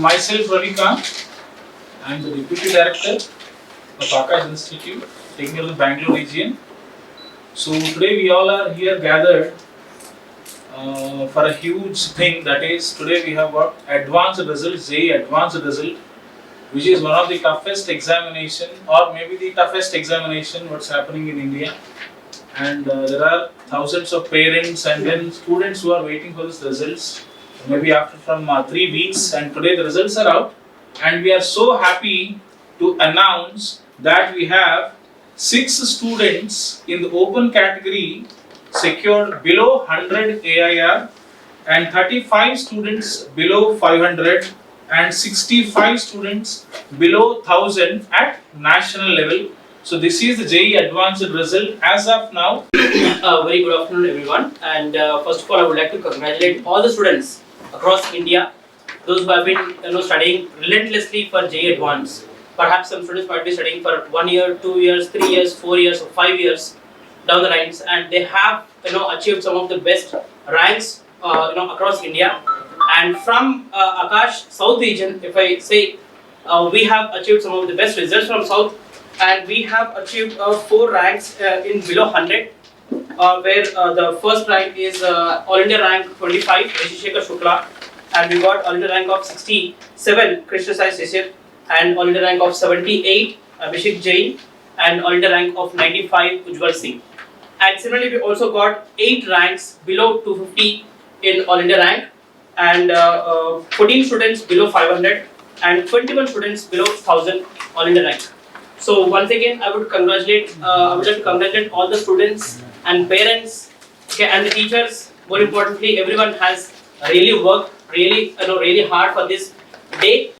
myself Ravikant, I am the Deputy Director of Akash Institute, taking care of the Bangalore region. So today we all are here gathered uh, for a huge thing that is today we have got advanced results, JEE advanced result, which is one of the toughest examination or maybe the toughest examination what's happening in India. And uh, there are thousands of parents and then students who are waiting for these results maybe after from uh, three weeks and today the results are out. And we are so happy to announce that we have six students in the open category secured below 100 AIR and 35 students below 500 and 65 students below 1000 at national level. So this is the JE advanced result as of now. Uh, very good afternoon, everyone. And uh, first of all, I would like to congratulate all the students across India, those who have been you know studying relentlessly for JEE Advance. Perhaps some students might be studying for one year, two years, three years, four years, or five years down the lines, and they have you know achieved some of the best ranks uh, you know across India. And from uh, Akash South region, if I say, uh, we have achieved some of the best results from South, and we have achieved uh, four ranks uh, in below 100 uh, where uh, the first rank is uh, All India rank 25, Rishikesh Shukla, and we got All India rank of 67, Krishna Sai Sisir, and All India rank of 78, Abhishek Jain, and All India rank of 95, Ujjwal Singh. And similarly, we also got 8 ranks below 250 in All India rank, and uh, uh, 14 students below 500, and 21 students below 1000 All India rank. So once again, I would congratulate, uh, I would like to congratulate all the students and parents, and the teachers. More importantly, everyone has really worked really, you know, really hard for this day.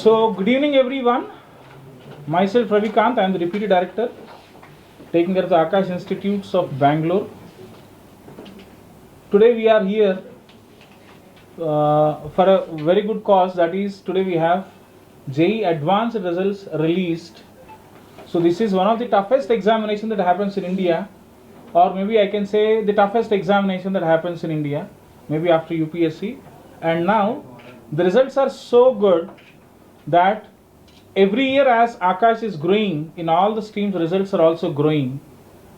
So, good evening everyone. Myself Ravi Ravikant, I am the Deputy Director taking care of the Akash Institutes of Bangalore. Today we are here uh, for a very good cause that is today we have JE advanced results released. So this is one of the toughest examination that happens in India or maybe I can say the toughest examination that happens in India maybe after UPSC and now the results are so good that every year as Akash is growing in all the streams results are also growing.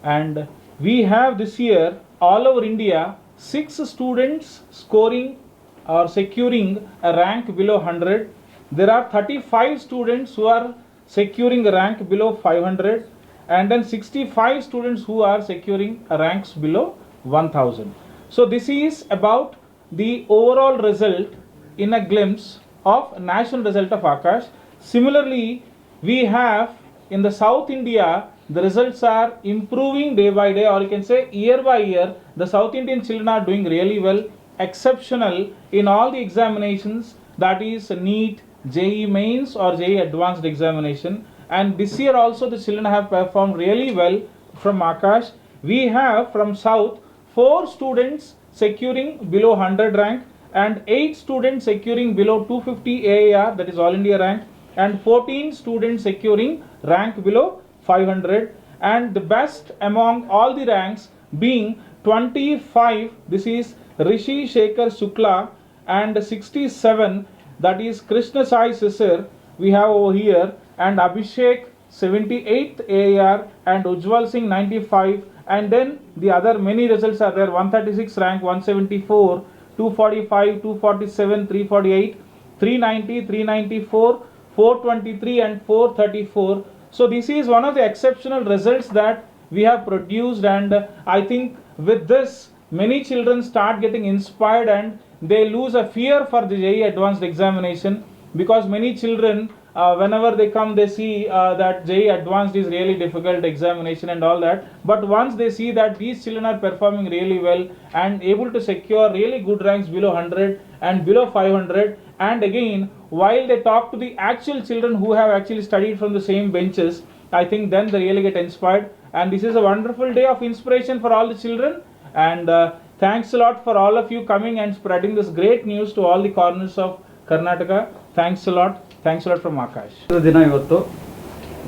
And we have this year all over India six students scoring or securing a rank below 100 there are 35 students who are securing a rank below 500 and then 65 students who are securing ranks below 1000 so this is about the overall result in a glimpse of national result of Akash. Similarly, we have in the South India, the results are improving day by day, or you can say year by year. The South Indian children are doing really well, exceptional in all the examinations that is NEET, JE mains, or JE advanced examination. And this year also, the children have performed really well from Akash. We have from South four students securing below 100 rank and 8 students securing below 250 AAR that is all India rank and 14 students securing rank below 500 and the best among all the ranks being 25 this is Rishi Shekhar Sukla and 67 that is Krishna Sai Sisir we have over here and Abhishek 78th AAR and Ujjwal Singh 95 and then the other many results are there 136 rank 174 245 247 348 390 394 423 and 434 so this is one of the exceptional results that we have produced and uh, i think with this many children start getting inspired and they lose a fear for the JEE advanced examination because many children uh, whenever they come they see uh, that JEE advanced is really difficult examination and all that. But once they see that these children are performing really well and able to secure really good ranks below 100 and below 500 and again while they talk to the actual children who have actually studied from the same benches i think then they really get inspired. And this is a wonderful day of inspiration for all the children. And uh, thanks a lot for all of you coming and spreading this great news to all the corners of karnataka. Thanks a lot thanks lot from Aakash ದಿನ ಇವತ್ತು.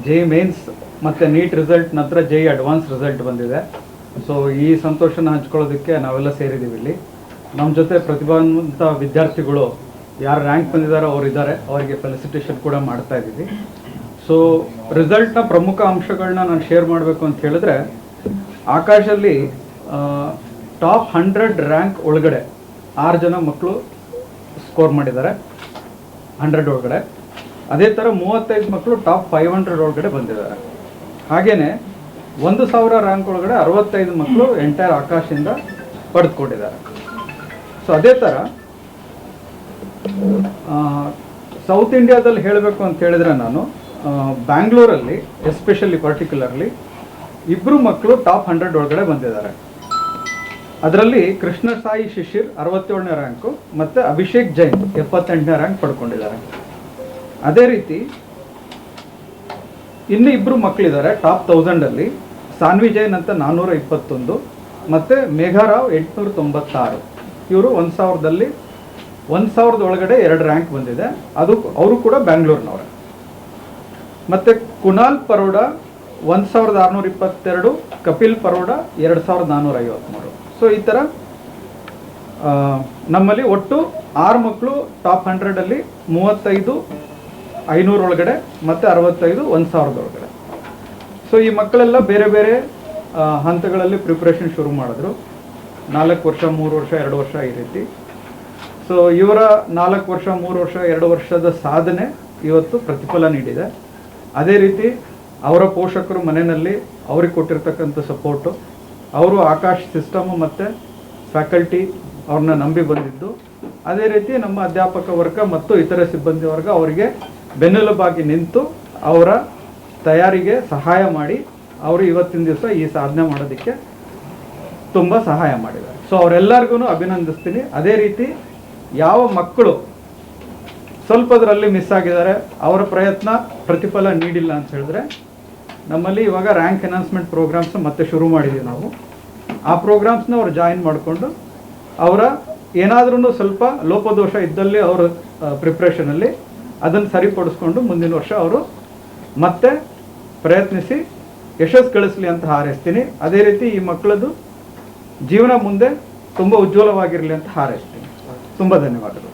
JEE mains ಮತ್ತು NEET result ನಂತರ JEE advance result ಬಂದಿದೆ. So ಈ ಸಂತೋಷನ ಹಂಚ್ಕೊಳ್ಳೋದಕ್ಕೆ ನಾವೆಲ್ಲ ಸೇರಿದ್ದೀವಿ ಇಲ್ಲಿ. ನಮ್ಮ ಜೊತೆ ಪ್ರತಿಭಾವಂತ ವಿದ್ಯಾರ್ಥಿಗಳು ಯಾರು ರ್ಯಾಂಕ್ ಬಂದಿದ್ದಾರೋ ಅವ್ರು ಇದ್ದಾರೆ ಅವರಿಗೆ ಫೆಲಿಸಿಟೇಷನ್ ಕೂಡ ಮಾಡ್ತಾ ಇದ್ದೀವಿ. ಸೊ ರಿಸಲ್ಟ್ನ ಪ್ರಮುಖ ಅಂಶಗಳನ್ನ ನಾನು ಶೇರ್ ಮಾಡಬೇಕು ಅಂತ ಹೇಳಿದ್ರೆ, ಆಕಾಶಲ್ಲಿ ಟಾಪ್ ಹಂಡ್ರೆಡ್ ರ್ಯಾಂಕ್ ಒಳಗಡೆ ಆರು ಜನ ಮಕ್ಕಳು ಸ್ಕೋರ್ ಮಾಡಿದ್ದಾರೆ. ಹಂಡ್ರೆಡ್ ಒಳಗಡೆ. ಅದೇ ಥರ ಮೂವತ್ತೈದು ಮಕ್ಕಳು ಟಾಪ್ ಫೈವ್ ಹಂಡ್ರೆಡ್ ಒಳಗಡೆ ಬಂದಿದ್ದಾರೆ. ಹಾಗೆಯೇ ಒಂದು ಸಾವಿರ ರ್ಯಾಂಕ್ ಒಳಗಡೆ ಅರವತ್ತೈದು ಮಕ್ಕಳು ಎಂಟೈರ್ ಆಕಾಶದಿಂದ ಪಡೆದುಕೊಂಡಿದ್ದಾರೆ. ಸೊ ಅದೇ ಥರ ಸೌತ್ ಇಂಡಿಯಾದಲ್ಲಿ ಹೇಳಬೇಕು ಅಂತ ಹೇಳಿದ್ರೆ ನಾನು ಬ್ಯಾಂಗ್ಳೂರಲ್ಲಿ ಎಸ್ಪೆಷಲಿ ಪರ್ಟಿಕ್ಯುಲರ್ಲಿ ಇಬ್ಬರು ಮಕ್ಕಳು ಟಾಪ್ ಹಂಡ್ರೆಡ್ ಒಳಗಡೆ ಬಂದಿದ್ದಾರೆ. ಅದರಲ್ಲಿ ಕೃಷ್ಣ ಸಾಯಿ ಶಿಶಿರ್ ಅರವತ್ತೇಳನೇ ರ್ಯಾಂಕು ಮತ್ತು ಅಭಿಷೇಕ್ ಜೈನ್ ಎಪ್ಪತ್ತೆಂಟನೇ ರ್ಯಾಂಕ್ ಪಡ್ಕೊಂಡಿದ್ದಾರೆ. ಅದೇ ರೀತಿ ಇನ್ನು ಇಬ್ಬರು ಮಕ್ಕಳಿದ್ದಾರೆ ಟಾಪ್ ತೌಸಂಡಲ್ಲಿ. ಸಾನ್ವಿ ಜೈನ್ ಅಂತ ನಾನ್ನೂರ ಇಪ್ಪತ್ತೊಂದು ಮತ್ತು ಮೇಘಾರಾವ್ ಎಂಟುನೂರ ತೊಂಬತ್ತಾರು ಇವರು ಒಂದು ಸಾವಿರದಲ್ಲಿ, ಒಂದು ಸಾವಿರದ ಒಳಗಡೆ ಎರಡು ರ್ಯಾಂಕ್ ಬಂದಿದೆ. ಅದು ಅವರು ಕೂಡ ಬ್ಯಾಂಗ್ಳೂರಿನವರೇ. ಮತ್ತು ಕುನಾಲ್ ಪರೋಡ ಒಂದು ಸಾವಿರದ ಆರುನೂರ ಇಪ್ಪತ್ತೆರಡು ಕಪಿಲ್ ಪರೋಡ ಎರಡು ಸಾವಿರದ ನಾನ್ನೂರ ಐವತ್ತ್ಮೂರು ಸೊ ಈ ಥರ ನಮ್ಮಲ್ಲಿ ಒಟ್ಟು ಆರು ಮಕ್ಕಳು ಟಾಪ್ ಹಂಡ್ರೆಡಲ್ಲಿ, ಮೂವತ್ತೈದು ಐನೂರೊಳಗಡೆ ಮತ್ತು ಅರವತ್ತೈದು ಒಂದು ಸಾವಿರದ ಒಳಗಡೆ. ಸೊ ಈ ಮಕ್ಕಳೆಲ್ಲ ಬೇರೆ ಬೇರೆ ಹಂತಗಳಲ್ಲಿ ಪ್ರಿಪ್ರೇಷನ್ ಶುರು ಮಾಡಿದ್ರು. ನಾಲ್ಕು ವರ್ಷ, ಮೂರು ವರ್ಷ, ಎರಡು ವರ್ಷ ಈ ರೀತಿ. ಸೊ ಇವರ ನಾಲ್ಕು ವರ್ಷ, ಮೂರು ವರ್ಷ, ಎರಡು ವರ್ಷದ ಸಾಧನೆ ಇವತ್ತು ಪ್ರತಿಫಲ ನೀಡಿದೆ. ಅದೇ ರೀತಿ ಅವರ ಪೋಷಕರು ಮನೆಯಲ್ಲಿ ಅವ್ರಿಗೆ ಕೊಟ್ಟಿರ್ತಕ್ಕಂಥ ಸಪೋರ್ಟು ಅವರು ಆಕಾಶ್ ಸಿಸ್ಟಮು ಮತ್ತು ಫ್ಯಾಕಲ್ಟಿ ಅವ್ರನ್ನ ನಂಬಿ ಬಂದಿದ್ದು. ಅದೇ ರೀತಿ ನಮ್ಮ ಅಧ್ಯಾಪಕ ವರ್ಗ ಮತ್ತು ಇತರ ಸಿಬ್ಬಂದಿ ವರ್ಗ ಅವರಿಗೆ ಬೆನ್ನೆಲುಬಾಗಿ ನಿಂತು ಅವರ ತಯಾರಿಗೆ ಸಹಾಯ ಮಾಡಿ ಅವರು ಇವತ್ತಿನ ದಿವಸ ಈ ಸಾಧನೆ ಮಾಡೋದಕ್ಕೆ ತುಂಬ ಸಹಾಯ ಮಾಡಿದ್ದಾರೆ. ಸೊ ಅವರೆಲ್ಲರಿಗೂ ಅಭಿನಂದಿಸ್ತೀನಿ. ಅದೇ ರೀತಿ ಯಾವ ಮಕ್ಕಳು ಸ್ವಲ್ಪದರಲ್ಲಿ ಮಿಸ್ ಆಗಿದ್ದಾರೆ, ಅವರ ಪ್ರಯತ್ನ ಪ್ರತಿಫಲ ನೀಡಿಲ್ಲ ಅಂತ ಹೇಳಿದ್ರೆ ನಮ್ಮಲ್ಲಿ ಇವಾಗ ರ್ಯಾಂಕ್ ಅನೌನ್ಸ್ಮೆಂಟ್ ಪ್ರೋಗ್ರಾಮ್ಸ್ ಮತ್ತೆ ಶುರು ಮಾಡಿದ್ದೀವಿ ನಾವು. ಆ ಪ್ರೋಗ್ರಾಮ್ಸ್ನ ಅವ್ರು ಜಾಯಿನ್ ಮಾಡಿಕೊಂಡು ಅವರ ಏನಾದ್ರೂ ಸ್ವಲ್ಪ ಲೋಪದೋಷ ಇದ್ದಲ್ಲಿ ಅವರ ಪ್ರಿಪ್ರೇಷನಲ್ಲಿ ಅದನ್ನು ಸರಿಪಡಿಸ್ಕೊಂಡು ಮುಂದಿನ ವರ್ಷ ಅವರು ಮತ್ತೆ ಪ್ರಯತ್ನಿಸಿ, ಯಶಸ್ಸು ಗಳಿಸಲಿ ಅಂತ ಹಾರೈಸ್ತೀನಿ. ಅದೇ ರೀತಿ ಈ ಮಕ್ಕಳದು ಜೀವನ ಮುಂದೆ ತುಂಬ ಉಜ್ವಲವಾಗಿರಲಿ ಅಂತ ಹಾರೈಸ್ತೀನಿ. ತುಂಬ ಧನ್ಯವಾದಗಳು.